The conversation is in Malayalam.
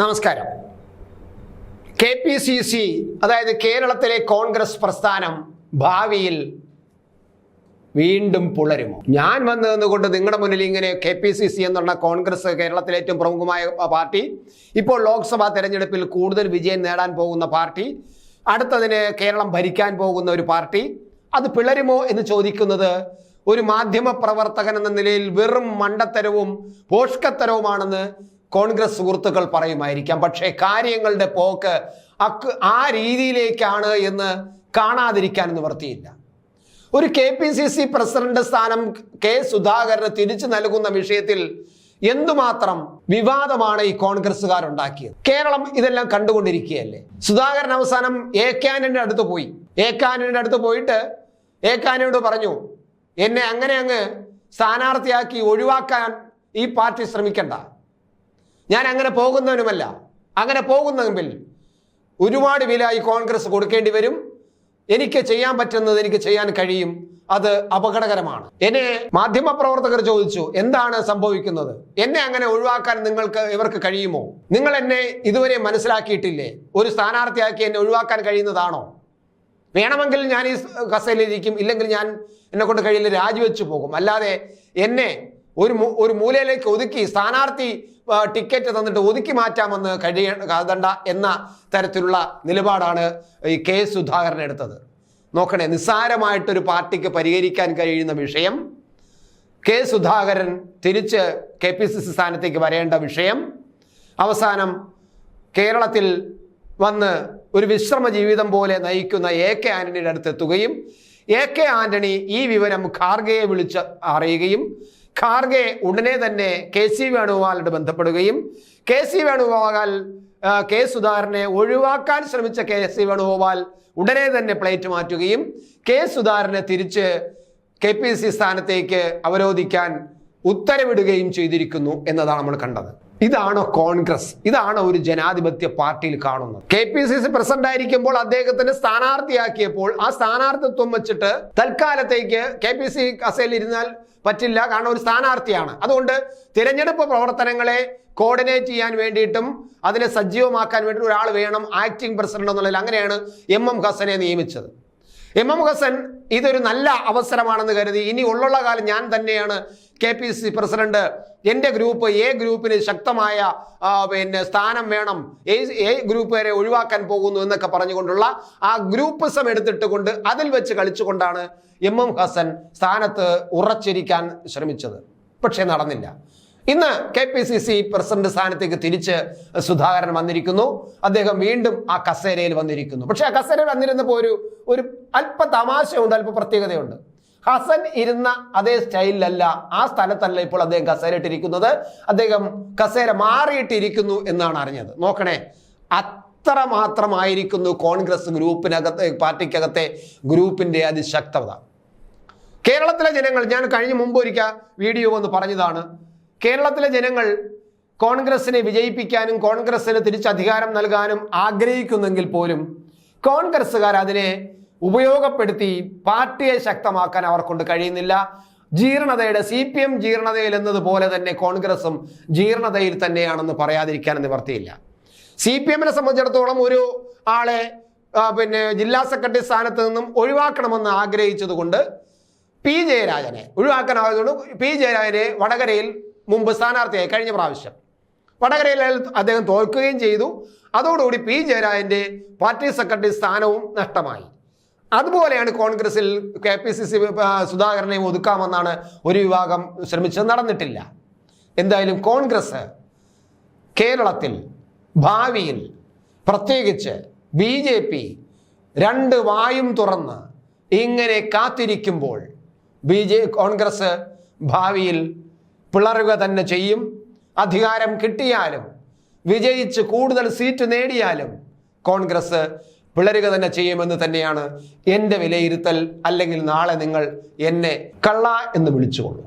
നമസ്കാരം. കെ പി സി സി അതായത് കേരളത്തിലെ കോൺഗ്രസ് പ്രസ്ഥാനം ഭാവിയിൽ വീണ്ടും പുളരുമോ? ഞാൻ വന്നതെന്നുകൊണ്ട് നിങ്ങളുടെ മുന്നിൽ ഇങ്ങനെ കെ പി സി സി എന്നുള്ള കോൺഗ്രസ് കേരളത്തിലെ ഏറ്റവും പ്രമുഖമായ പാർട്ടി ഇപ്പോൾ ലോക്സഭാ തെരഞ്ഞെടുപ്പിൽ കൂടുതൽ വിജയം നേടാൻ പോകുന്ന പാർട്ടി അടുത്തതിന് കേരളം ഭരിക്കാൻ പോകുന്ന ഒരു പാർട്ടി. അത് പിളരുമോ എന്ന് ചോദിക്കുന്നത് ഒരു മാധ്യമ പ്രവർത്തകൻ എന്ന നിലയിൽ വെറും മണ്ടത്തരവും പോഷ്കത്തരവുമാണെന്ന് കോൺഗ്രസ് സുഹൃത്തുക്കൾ പറയുമായിരിക്കാം. പക്ഷേ കാര്യങ്ങളുടെ പോക്ക് ആ രീതിയിലേക്കാണ് എന്ന് കാണാതിരിക്കാൻ നിവർത്തിയില്ല ഒരു K P C C president സ്ഥാനം കെ സുധാകരന് തിരിച്ചു നൽകുന്ന വിഷയത്തിൽ എന്തുമാത്രം വിവാദമാണ് ഈ കോൺഗ്രസ്സുകാർ ഉണ്ടാക്കിയത് കേരളം ഇതെല്ലാം കണ്ടുകൊണ്ടിരിക്കുകയല്ലേ? സുധാകരൻ അവസാനം എ കാനന്റെ അടുത്ത് പോയി. എ കാനന്റെ അടുത്ത് പോയിട്ട് എ കാനോട് പറഞ്ഞു എന്നെ അങ്ങനെ അങ്ങ് സ്ഥാനാർത്ഥിയാക്കി ഒഴിവാക്കാൻ ഈ പാർട്ടി ശ്രമിക്കണ്ട. ഞാൻ അങ്ങനെ പോകുന്നവനുമല്ല. അങ്ങനെ പോകുന്നെങ്കിൽ ഒരുപാട് വില ഈ കോൺഗ്രസ് കൊടുക്കേണ്ടി വരും. എനിക്ക് ചെയ്യാൻ പറ്റുന്നത് എനിക്ക് ചെയ്യാൻ കഴിയും. അത് അപകടകരമാണ്. എന്നെ മാധ്യമ പ്രവർത്തകർ ചോദിച്ചു എന്താണ് സംഭവിക്കുന്നത്? എന്നെ അങ്ങനെ ഒഴിവാക്കാൻ നിങ്ങൾക്ക് ഇവർക്ക് കഴിയുമോ? നിങ്ങൾ എന്നെ ഇതുവരെ മനസ്സിലാക്കിയിട്ടില്ലേ? ഒരു സ്ഥാനാർത്ഥിയാക്കി എന്നെ ഒഴിവാക്കാൻ കഴിയുന്നതാണോ? വേണമെങ്കിൽ ഞാൻ ഈ കസയിലിരിക്കും ഇല്ലെങ്കിൽ ഞാൻ എന്നെ കൊണ്ട് കഴിയില്ല രാജിവെച്ചു പോകും. അല്ലാതെ എന്നെ ഒരു ഒരു മൂലയിലേക്ക് ഒതുക്കി സ്ഥാനാർത്ഥി ടിക്കറ്റ് തന്നിട്ട് ഒതുക്കി മാറ്റാമെന്ന് കഴിയ എന്ന തരത്തിലുള്ള നിലപാടാണ് ഈ കെ സുധാകരൻ എടുത്തത്. നോക്കണേ നിസ്സാരമായിട്ടൊരു പാർട്ടിക്ക് പരിഹരിക്കാൻ കഴിയുന്ന വിഷയം കെ സുധാകരൻ തിരിച്ച് കെ പി സി സി സ്ഥാനത്തേക്ക് വരേണ്ട വിഷയം അവസാനം കേരളത്തിൽ വന്ന് ഒരു വിശ്രമ ജീവിതം പോലെ നയിക്കുന്ന എ കെ ആന്റണിയുടെ അടുത്ത് എത്തുകയും എ കെ ആന്റണി ഈ വിവരം ഖാർഗയെ വിളിച്ച് അറിയുകയും ഖാർഗെ ഉടനെ തന്നെ കെ സി വേണുഗോപാലിനോട് ബന്ധപ്പെടുകയും കെ സി വേണുഗോപാൽ കെ സുധാകരനെ ഒഴിവാക്കാൻ ശ്രമിച്ച കെ സി വേണുഗോപാൽ ഉടനെ തന്നെ പ്ലേറ്റ് മാറ്റുകയും കെ സുധാകരനെ തിരിച്ച് കെ പി സി സ്ഥാനത്തേക്ക് അവരോധിക്കാൻ ഉത്തരവിടുകയും ചെയ്തിരിക്കുന്നു എന്നതാണ് നമ്മൾ കണ്ടത്. ഇതാണോ കോൺഗ്രസ്? ഇതാണോ ഒരു ജനാധിപത്യ പാർട്ടിയിൽ കാണുന്നത്? K P C C president ആയിരിക്കുമ്പോൾ അദ്ദേഹത്തിന് സ്ഥാനാർത്ഥിയാക്കിയപ്പോൾ ആ സ്ഥാനാർത്ഥിത്വം വെച്ചിട്ട് തൽക്കാലത്തേക്ക് കെ പി സി കസയിൽ ഇരുന്നാൽ പറ്റില്ല കാരണം ഒരു സ്ഥാനാർത്ഥിയാണ്. അതുകൊണ്ട് തിരഞ്ഞെടുപ്പ് പ്രവർത്തനങ്ങളെ കോർഡിനേറ്റ് ചെയ്യാൻ വേണ്ടിയിട്ടും അതിനെ സജീവമാക്കാൻ വേണ്ടി ഒരാൾ വേണം ആക്ടിംഗ് പ്രസിഡന്റ് എന്നുള്ളതിൽ അങ്ങനെയാണ് എം എം ഹസനെ നിയമിച്ചത്. എം എം ഹസൻ ഇതൊരു നല്ല അവസരമാണെന്ന് കരുതി. ഇനി ഉള്ളുള്ള കാലം ഞാൻ തന്നെയാണ് കെ പി സി പ്രസിഡന്റ്. എന്റെ ഗ്രൂപ്പ് എ ഗ്രൂപ്പിന് ശക്തമായ പിന്നെ സ്ഥാനം വേണം. എ ഗ്രൂപ്പ് വരെ ഒഴിവാക്കാൻ പോകുന്നു എന്നൊക്കെ പറഞ്ഞുകൊണ്ടുള്ള ആ ഗ്രൂപ്പിസം എടുത്തിട്ട് കൊണ്ട് അതിൽ വെച്ച് കളിച്ചുകൊണ്ടാണ് എം എം ഹസൻ സ്ഥാനത്ത് ഉറച്ചിരിക്കാൻ ശ്രമിച്ചത്. പക്ഷേ നടന്നില്ല. ഇന്ന് K P C C president സ്ഥാനത്തേക്ക് തിരിച്ച് സുധാകരൻ വന്നിരിക്കുന്നു. അദ്ദേഹം വീണ്ടും ആ കസേരയിൽ വന്നിരിക്കുന്നു. പക്ഷെ ആ കസേരയിൽ വന്നിരുന്നപ്പോൾ ഒരു ഒരു അല്പ തമാശയുണ്ട് അല്പ പ്രത്യേകതയുണ്ട്. ഹസൻ ഇരുന്ന അതേ സ്റ്റൈലിലല്ല ആ സ്ഥലത്തല്ല ഇപ്പോൾ അദ്ദേഹം കസേരയിട്ടിരിക്കുന്നത് അദ്ദേഹം കസേര മാറിയിട്ടിരിക്കുന്നു എന്നാണ് അറിഞ്ഞത്. നോക്കണേ അത്ര മാത്രമായിരിക്കുന്നു കോൺഗ്രസ് ഗ്രൂപ്പിനകത്തെ പാർട്ടിക്കകത്തെ ഗ്രൂപ്പിന്റെ അതിശക്തത. കേരളത്തിലെ ജനങ്ങൾ ഞാൻ കഴിഞ്ഞ മുമ്പ് ഒരിക്കൽ വീഡിയോ ഒന്ന് പറഞ്ഞതാണ് കേരളത്തിലെ ജനങ്ങൾ കോൺഗ്രസിനെ വിജയിപ്പിക്കാനും കോൺഗ്രസിന് തിരിച്ചധികാരം നൽകാനും ആഗ്രഹിക്കുന്നെങ്കിൽ പോലും കോൺഗ്രസ്സുകാർ അതിനെ ഉപയോഗപ്പെടുത്തി പാർട്ടിയെ ശക്തമാക്കാൻ അവർക്കൊണ്ട് കഴിയുന്നില്ല. ജീർണതയുടെ സി പി എം ജീർണതയിൽ എന്നതുപോലെ തന്നെ കോൺഗ്രസും ജീർണതയിൽ തന്നെയാണെന്ന് പറയാതിരിക്കാൻ നിവർത്തിയില്ല. സി പി എമ്മിനെ സംബന്ധിച്ചിടത്തോളം ഒരു ആളെ പിന്നെ ജില്ലാ സെക്രട്ടറി സ്ഥാനത്ത് നിന്നും ഒഴിവാക്കണമെന്ന് ആഗ്രഹിച്ചതുകൊണ്ട് പി ജയരാജനെ ഒഴിവാക്കാനായതുകൊണ്ട് പി ജയരാജനെ വടകരയിൽ മുമ്പ് സ്ഥാനാർത്ഥിയായി കഴിഞ്ഞ പ്രാവശ്യം. വടകരയിൽ അദ്ദേഹം തോൽക്കുകയും ചെയ്തു. അതോടുകൂടി പി ജയരാജന്റെ പാർട്ടി സെക്രട്ടറി സ്ഥാനവും നഷ്ടമായി. അതുപോലെയാണ് കോൺഗ്രസിൽ കെ പി സി സി സുധാകരനെയും ഒതുക്കാമെന്നാണ് ഒരു വിഭാഗം ശ്രമിച്ചത്. നടന്നിട്ടില്ല. എന്തായാലും കോൺഗ്രസ് കേരളത്തിൽ ഭാവിയിൽ പ്രത്യേകിച്ച് ബി ജെ പി രണ്ട് വായും തുറന്ന് ഇങ്ങനെ കാത്തിരിക്കുമ്പോൾ ബി ജെ കോൺഗ്രസ് ഭാവിയിൽ പിളറുക തന്നെ ചെയ്യും. അധികാരം കിട്ടിയാലും വിജയിച്ച് കൂടുതൽ സീറ്റ് നേടിയാലും കോൺഗ്രസ് പിളരുക തന്നെ ചെയ്യുമെന്ന് തന്നെയാണ് എന്റെ വിലയിരുത്തൽ. അല്ലെങ്കിൽ നാളെ നിങ്ങൾ എന്നെ കള്ള എന്ന് വിളിച്ചുകൊള്ളൂ.